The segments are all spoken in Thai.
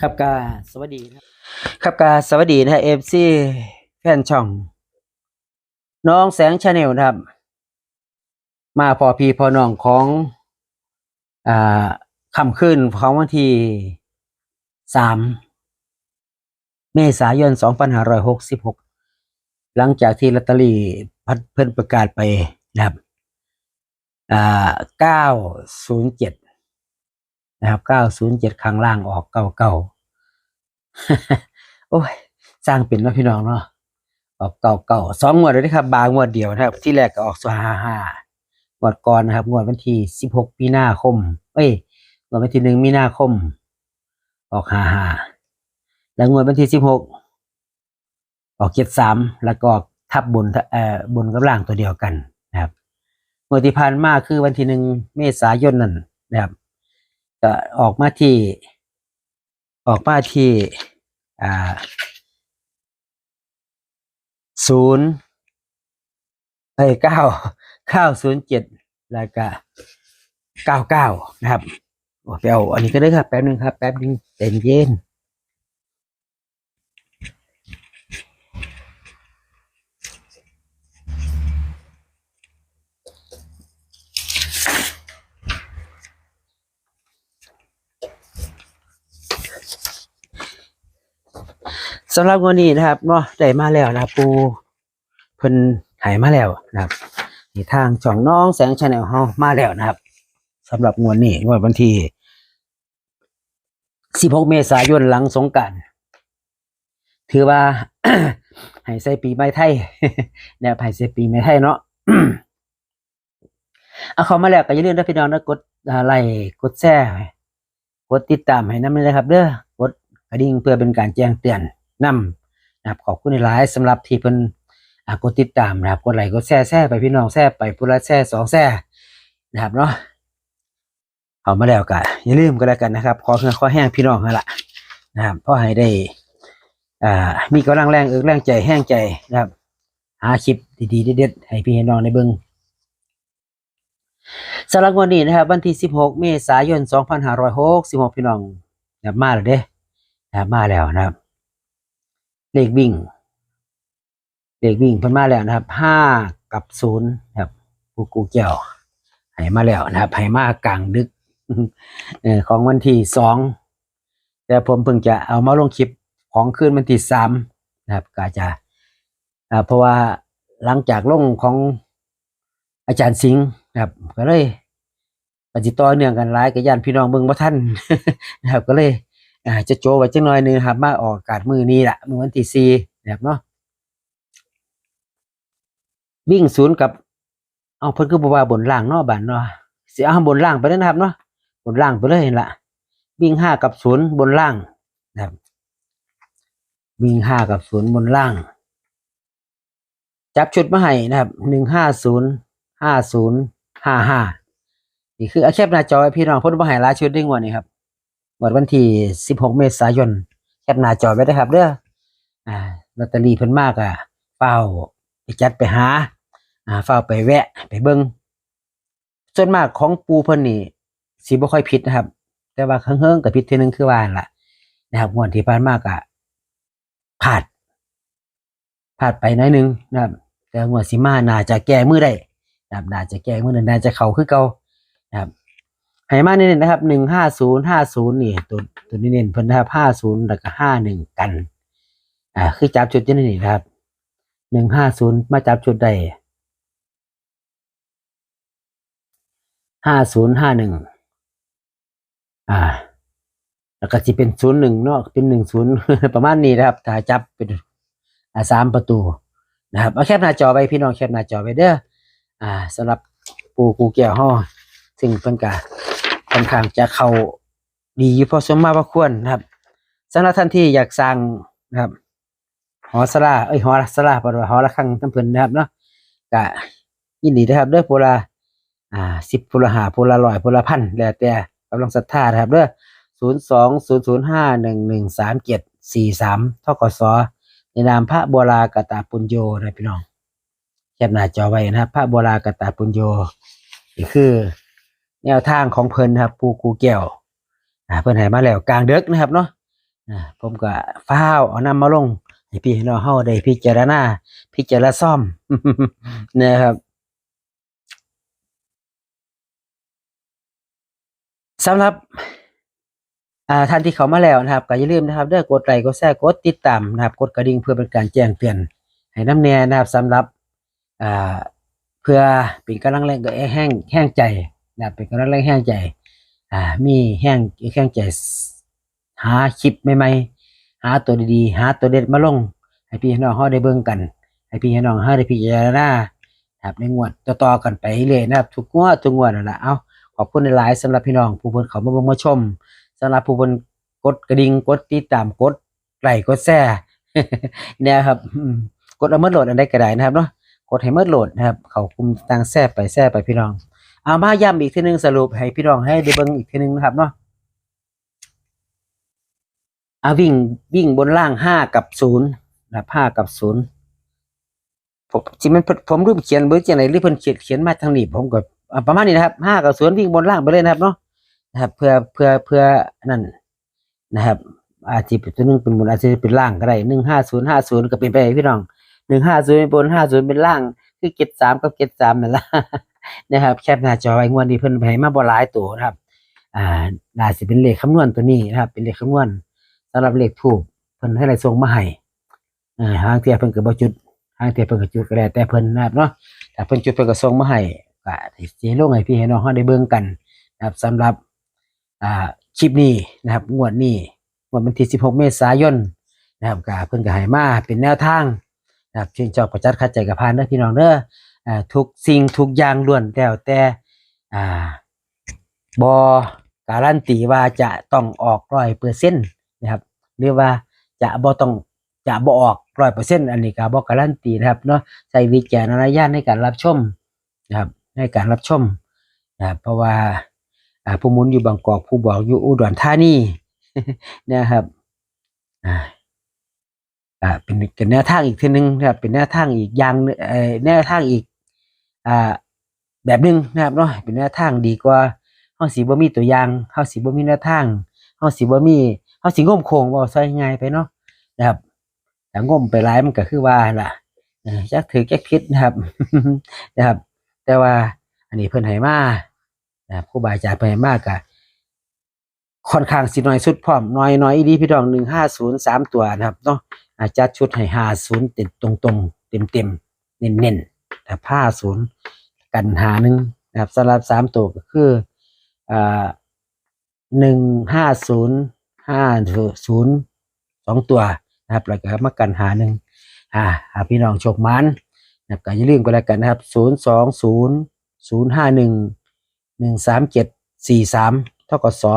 ครับกาสวัสดีครับครับกาสวัสดีนะฮะเอฟซีแฟนช่อง น้องแสงชาแนลนะครับ มาพอพีพอน้องของอ่าคำขึ้นของวันที่สามเมษายนสองพันห้าร้อยหกสิบหกหลังจากที่ลอตเตอรี่พัดเพิ่นประกาศไปนะครับอ่าเก้าศูนย์เจ็ด นะครับเก้าศูนย์เจ็ดข้างล่างออกเก้าเก้าโอ้ยสร้างเป็นเนาะพี่น้องเนาะออกเก่าเก่าสองงวดเลยนะครับ บางงวดเดียวนะครับ ที่แรกก็ออกสหาห้างวดก่อนนะครับงวดวันที่สิบหกมีนาคม เอ้ยงวดวันที่หนึ่งมีนาคม ออกห้าหาแล้วงวดวันที่สิบหกออกเจ็ดสามแล้วก็ทับบนเอ่อบนกับล่างตัวเดียวกันนะครับงวดที่ผ่านมาคือวันที่หนึ่งเมษายนนั่นนะครับ ก็ออกมาที่ ออกมาที่อ่าศูนย์เอ้ยเก้าเก้าศูนย์เจ็ดแล้วก็เก้าเก้านะครับโอ้ไปเอาอันนี้ก็ได้ครับแป๊บนึงครับ แป๊บนึงเต็นเย็น สำหรับวันนี้นะครับเนาะได้มาแล้วนะปูเพิ่นหายมาแล้วนะครับนี่ทางช่องน้องแสงชาแนลเฮามาแล้วนะครับสำหรับงวดนี้งวดวันที่16 เมษายนหลังสงการถือว่าให้ใส่ปีใหม่ไทยเนี่ยให้ใส่ปีใหม่ไทยเนาะเอาเข้ามาแล้วก็อย่าลืมนะพี่น้องนะกดไลค์กดแชร์กดติดตามให้นำเลยครับ เด้อกดกระดิ่งเพื่อเป็นการแจ้งเตือน นำนะครับขอบคุณหลายๆสำหรับที่เพิ่นอ่ากดติดตามนะครับกดไลค์กดแชร์แชร์ไปพี่น้องแชร์ไปผู้ละแชร์สองแชร์นะครับเนาะเอามาแล้วก็อย่าลืมก็แล้วกันนะครับขอเพื่อขอแห้งพี่น้องนั่นละนะครับเพราะให้ได้อ่ามีกำลังแรงเอิกแรงใจแห้งใจนะครับหาคลิปดีๆเด็ดๆให้พี่ให้น้องในเบิงสำหรับวันนี้นะครับ วันที่ 16 เมษายน 2566พี่น้องนะมาแล้วเด้นะมาแล้วนะครับ เลขวิ่ง เลขวิ่งเพิ่นมาแล้วนะครับ5กับ0นะครับกูกูเกี่ยวให้มาแล้วนะครับให้มากลางดึกเอของวันที่สองแต่ผมเพิ่งจะเอามาลงคลิปของคืนวันที่สามนะครับก็จะเพราะว่าหลังจากลงของอาจารย์สิงห์นะครับ ก็เลยปฏิต่อเนื่องกันหลายกับยานพี่น้องเบิ่งบ่ทันนะครับก็เลย จะโจไว้จังหน่อยหนึงครับ มาออกอากาศมือนี้แหละมือวันที่สี่นะครับเนาะวิ่งศูนย์กับเอาเพิ่นคือบ่ว่าบนล่างเนาะบานเนาะเสิเอาบนล่างไปเลยนะครับเนาะบนล่างไปเลยเห็นละวิ่งห้ากับศูนย์บนล่างนะครับวิ่งห้ากับศูนย์บนล่าง จับชุดมาให้นะครับหนึ่งห้าศูนย์ห้าศูนย์ห้าห้านี่คืออาแคปหน้าจอไว้พี่น้องเพ่นมาให้หลายชุดได้งวดนี้ครับ วดวันที่สิบหกเมษายนแคปหน้าจอไว้ได้ครับเด้ออ่าลอตเตอรี่เพิ่นมากอะเฝ้าไปจัดไปหา อ่าเฝ้าไปแวะไปเบิ่งส่วนมากของปูเพิ่นนี่สิบ่ค่อยผิดนะครับ แต่ว่าเฮิงๆกับผิดทีนึงคือว่านล่ะนะครับงวดที่ผ่านมากอะพลาดพลาดไปน้อยหนึงนะครับ แต่งวดสิมาน่าจะแก้มือได้นะครับน่าจะแก้มือน่าจะเข้าคือเก่านะครับ ให้มาเน้นนะครับหนึ่งห้าศูนย์ห้าศูนย์นี่ตัวตัวนี้เน้นเพิ่นนะครับห้าศูนย์แล้วก็ห้าหนึ่งกัน อ่า คือจับจุดที่นี่นะครับหนึ่งห้าศูนย์มาจับจุดได้ห้าศูนย์ห้าหนึ่งอ่า แล้วก็จะเป็นศูนย์หนึ่งเนาะเป็นหนึ่งศูนย์ประมาณนี้นะครับถ้าจับเป็นสามประตูนะครับเอาแคปหน้าจอไว้พี่น้องแคปหน้าจอไว้เด้ออ่าสำหรับปูกูแก้วห่อซึ่งเพิ่นกะ ค่อนข้างจะเข้าดีอยู่พอสมมาพอควรนะครับสำหรับท่านที่อยากสร้างนะครับ หอสลาเอ้ยหอสลาปะว่าหอระฆังทั้งเพิ่นนะครับเนาะก็ยินดีนะครับเด้อโพลาอ่าสิบโพลาหาโพลาร้อยโพลาพันแล้วแต่กำลังศรัทธานะครับเด้อศูนย์สองศูนย์ศูนย์ห้าหนึ่งหนึ่งสามเจ็ดสี่สามทกศในนามพระบัวรากตาปุญโยนะพี่น้องแคปหน้าจอไว้นะครับ พระบัวรากตาปุญโยนี่คือ แนวทางของเพิ่นนะครับปูกูแก้วอ่าเพิ่นให้มาแล้วกลางเดึกนะครับเนาะอ่าผมก็ฟ้าวเอานำมาลงให้พี่น้องเฮาได้พิจารณาพิจารณาซ่อมนะครับสำหรับท่านที่เขามาแล้วนะครับก็อย่าลืมนะครับเด้อกดไลค์กดแชร์กดติดตามนะครับ กดกระดิ่งเพื่อเป็นการแจ้งเตือนให้น้ำแน่นะครับสำหรับเพื่อเป็นกำลังแรงก็แห้งแห้งใจ นะครับเป็นกำลังแรงแห้งใจ อ่า มีแห้งแห้งใจ หาคลิปใหม่ๆหาตัวดีๆ หาตัวเด็ดมาลง ให้พี่น้องเฮาได้เบิ่งกัน ให้พี่น้องเฮาได้พิจารณาครับในงวดต่อๆกันไปเรื่อยนะครับ ทุกงวดทุกงวดนั่นแหละเอาขอบคุณหลายๆสำหรับพี่น้องผู้เพิ่นเขามาเบิ่งมาชมสำหรับผู้เพิ่นกดกระดิ่งกดติดตามกดไลค์กดแชร์เนี่ยครับกดเอาเมื่อโหลดอันใดก็ได้นะครับเนาะกดให้เมื่อโหลดนะครับ เขาคุมต่างแชร์ไปแชร์ไปพี่น้อง เอามาย้ำอีกทีหนึงสรุปให้พี่น้องให้ได้เบิ่งอีกทีหนึงนะครับเนาะอาวิ่งวิ่งบนล่างห้ากับศูนย์นะห้ากับศูนย์ผมจริงมันผมรูปเขียนเบอร์จังไหนหรือเพิ่นเขียนเขียนมาทางนี้ผมก็ประมาณนี้นะครับห้ากับศูนย์วิ่งบนล่างไปเลยนะครับเนาะนะครับ เพื่อเพื่อเพื่อนั่นนะครับ อาจจะเป็นตัวหนึงเป็นบนอาจจะเป็นล่างก็ได้หนึ่งห้าศูนย์ห้าศูนย์ก็เป็นไปพี่น้องหนึ่งห้าศูนย์เป็นบนห้าศูนย์เป็นล่าง คือเก็ดสามกับเก็ดสามนั่นแหละ นะครับแคปหน้าจอไว้งวดนี้เพิ่นให้มาบ่หลายตัวนะครับ อ่าน่าสิเป็นเลขคำนวณตัวนี้นะครับ เป็นเลขคำนวณสำหรับเลขถูกเพิ่นให้ได้ส่งมาให้อ่าหางเทียเพิ่นก็บ่จุดหางเทียเพิ่นก็จุดก็แล้วแต่เพิ่นนะครับเนาะถ้าเพิ่นจุดเพิ่นก็ส่งมาให้ก็สิลงให้พี่ให้น้องเฮาได้เบิ่งกันนะครับสำหรับอ่าคลิปนี้นะครับ งวดนี้งวดวันที่ 16 เมษายนนะครับก็เพิ่นก็ให้มาเป็นแนวทางนะครับชื่นชอบประจัดคัดใจกับพานเด้อพี่น้องเด้อ ทุกสิ่งทุกอย่างล้วนแล้วแต่บ่การันตีว่าจะต้องออก100%นต์นะครับหรือว่าจะบ่ต้องจะบ่ออกร้อยเปอร์เซ็นต์อันนี้ก็บ่การันตีนะครับเนาะใช้วิจารณญาณในการรับชมนะครับในการรับชมนะครับเพราะว่าผู้มุนอยู่บางกอกผู้บอกอยู่อุดรธานีนะครับอ่าอ่าเป็นเป็นแนวทางอีกทีหนึงนะครับเป็นแนวทางอีกอย่างเออแนวทางอีก อ่าแบบหนึงนะครับเนาะเป็นแนวทางดีกว่าเฮาสิบ่มีตัวอย่างเฮาสิบ่มีแนวทางเฮาสิบ่มีเขาสิงมโคงบ่ซอยง่ายไปเนาะนะครับแต่งมไปหลายมันก็คือว่าล่ะจักถือจักผิดนะครับนะครับ แต่ว่าอันนี้เพิ่นให้มานะครับครูบาอาจารย์เพิ่นให้มาก็ค่อนข้างสิน้อยสุดพร้อมน้อยน้อยอีดีพี่น้อง150สามตัวนะครับเนาะอาจจัดชุดให้50เต็มตรงๆเต็มๆเน้นๆ แต่50กันหาหนึ่งนะครับสำหรับสามตัวก็คืออ่า150ห้าศูนย์ห้าศูนย์สองตัวนะครับแล้วก็มากันหาหนึ่งอ่าหาพี่น้องโชคมันนะครับก็อย่าลืมกันแล้วกันนะครับศูนย์สองศูนย์ศูนย์ห้าหนึ่งหนึ่งสามเจ็ดสี่สามเท่ากับสอ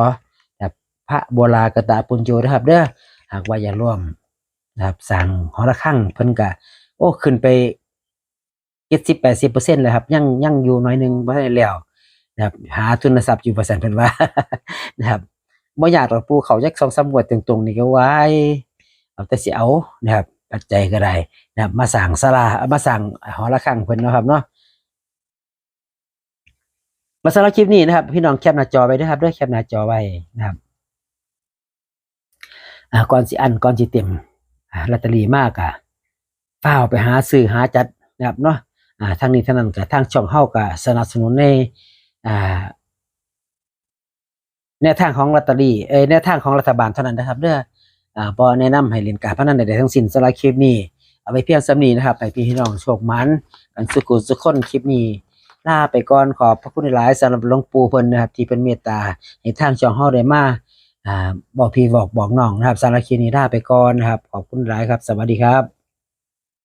นะครับพระโบรากตาปุญโยนะครับเด้อหากว่าอย่าร่วมนะครับสั่งหอระฆังเพิ่นกะโอ้ขึ้นไป เจ็ดสิบแปดสิบเปอร์เซ็นต์เลยครับยังยังอยู่น้อยนึงไม่ได้แล้วนะครับหาทุนทรัพย์อยู่เปอร์เซ็นต์เพิ่นว่านะครับบ่อยากหรอกปูเขาจักสองสามวดตรงๆนี่ก็ไว้เอาแต่สิเอานะครับปัจจัยก็ได้นะครับมาสั่งศาลามาสั่งหอระฆังเพิ่นนะครับเนาะมาสำหรับคลิปนี้นะครับ พี่น้องแคปหน้าจอไว้ด้วยครับด้วยแคปหน้าจอไว้นะครับก่อนสิอันก่อนสิเต็มลอตเตอรี่มากอะฝ้าไปหาซื้อหาจัดนะครับเนาะ อ่าทางนี้ทางนั้นก็ทางช่องเฮาก็สนับสนุนในอ่าแนวทางของลอตเตอรี่เอ้ยแนวทางของรัฐบาลเท่านั้นนะครับเด้ออ่าบ่แนะนำให้เล่นการพนันใดๆทั้งสิ้นสำหรับคลิปนี้ เอาไว้เพียงสำนีนะครับให้พี่น้องโชคมันกันสุขุสุขคนคลิปนี้ลาไปก่อนขอบพระคุณหลายสำหรับหลวงปู่เพิ่นนะครับที่เป็นเมตตาให้ทางช่องเฮาได้มาอ่าบอกพี่บอกบอกน้องนะครับสำหรับคลิปนี้ลาไปก่อนนะครับขอบคุณหลายครับ สวัสดีครับ